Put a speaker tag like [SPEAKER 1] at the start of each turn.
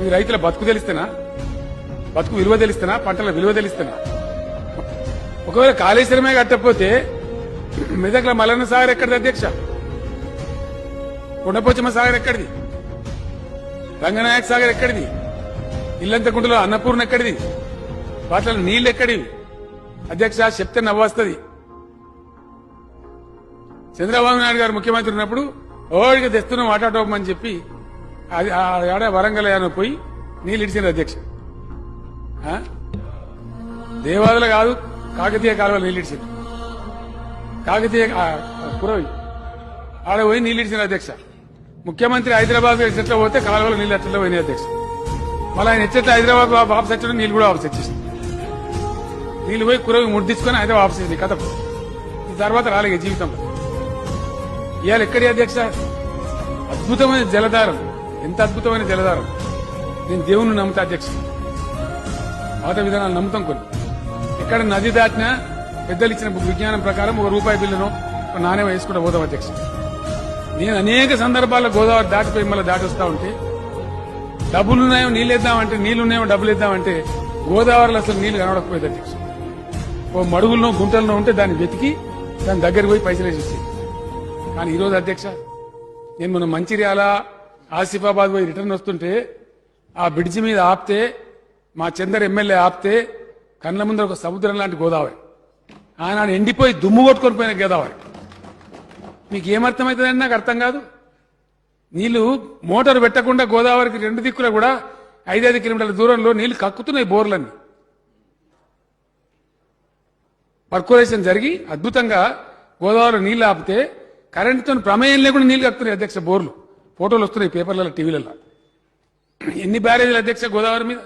[SPEAKER 1] మీ రైతుల బతుకు తెలిస్తేనా? బతుకు విలువ తెలిస్తేనా? పంటల విలువ తెలిస్తేనా? ఒకవేళ కాళేశ్వరమే కట్టకపోతే మెదక్ల మల్లన్న సాగర్ ఎక్కడిది అధ్యక్ష? కొండపోచమ్మ సాగర్ ఎక్కడిది? రంగనాయక్ సాగర్ ఎక్కడిది? ఇల్లంతకుంటలో అన్నపూర్ణ ఎక్కడిది? వాటిలో నీళ్ళు ఎక్కడివి? అధ్యక్ష చెప్తే నవ్వస్తుంది చంద్రబాబు నాయుడు గారు ముఖ్యమంత్రి ఉన్నప్పుడు ఓడికి తెస్తున్నాం ఆటాటోపమని చెప్పి అది ఆడ వరంగల్ యాన పోయి నీళ్ళు ఇడిచింది అధ్యక్ష. ఆ? దేవాదులు కాదు కాకతీయ కాలువలు నీళ్ళు ఇడిచింది. కాకతీయ పురవి. ఆడ పోయి నీళ్ళు ఇడిచిన అధ్యక్ష. ముఖ్యమంత్రి హైదరాబాద్ ఎట్లా పోతే కాలువలో నీళ్ళు ఎట్లా పోయినాయి అధ్యక్ష. మళ్ళీ ఆయన ఎట్లా హైదరాబాద్ వాపస్ వచ్చాడు నీళ్ళు కూడా వాపస్ వచ్చేసింది నీళ్ళు పోయి కురవి ముడ్డించుకొని హైదరాబాద్ వాపస్ వచ్చింది కథ ఈ తర్వాత రాలేదు జీవితంలో. ఇవాళ ఎక్కడి అధ్యక్ష? అద్భుతమైన జలధారం. ఎంత అద్భుతమైన జలధారం. నేను దేవుణ్ణి నమ్ముతా అధ్యక్షుడు పాత విధానాలు నమ్ముతాం కొన్ని. ఎక్కడ నది దాటినా పెద్దలు ఇచ్చిన విజ్ఞానం ప్రకారం ఒక రూపాయి బిల్లును ఒక నాణ్యం వేసుకుంటూ పోదాం అధ్యక్ష. నేను అనేక సందర్భాల్లో గోదావరి దాటిపోయి మళ్ళీ దాటి వస్తా ఉంటే డబ్బులున్నాయో నీళ్ళు ఇద్దామంటే నీళ్ళున్నాయో డబ్బులు ఇద్దామంటే గోదావరిలో అసలు నీళ్ళు కనబడకపోయేది అధ్యక్షుడు ఓ మడుగుల్లో గుంటల్లో ఉంటే దాన్ని వెతికి దాని దగ్గరికి పోయి పైసలు వేసి కానీ ఈరోజు అధ్యక్ష నేను మన మంచిర్యాల ఆసిఫాబాద్ పోయి రిటర్న్ వస్తుంటే ఆ బ్రిడ్జి మీద ఆపితే మా చందర్ ఎమ్మెల్యే ఆపితే కళ్ళ ముందర ఒక సముద్రం లాంటి గోదావరి. ఆయన ఎండిపోయి దుమ్ము కొట్టుకొని పోయిన గోదావరి. మీకు ఏమర్థమవుతుందని నాకు అర్థం కాదు. నీళ్ళు మోటార్ పెట్టకుండా గోదావరికి రెండు దిక్కులా కూడా ఐదైదు కిలోమీటర్ల దూరంలో నీళ్ళు కక్కుతున్నాయి బోర్లన్నీ. పర్కులేషన్ జరిగి అద్భుతంగా గోదావరి నీళ్ళు ఆపితే కరెంటుతో ప్రమేయం లేకుండా నీళ్ళు కక్కుతున్నాయి అధ్యక్ష బోర్లు. ఫోటోలు వస్తున్నాయి పేపర్లలో టీవీలలో. ఎన్ని బ్యారేజీలు అధ్యక్ష గోదావరి మీద?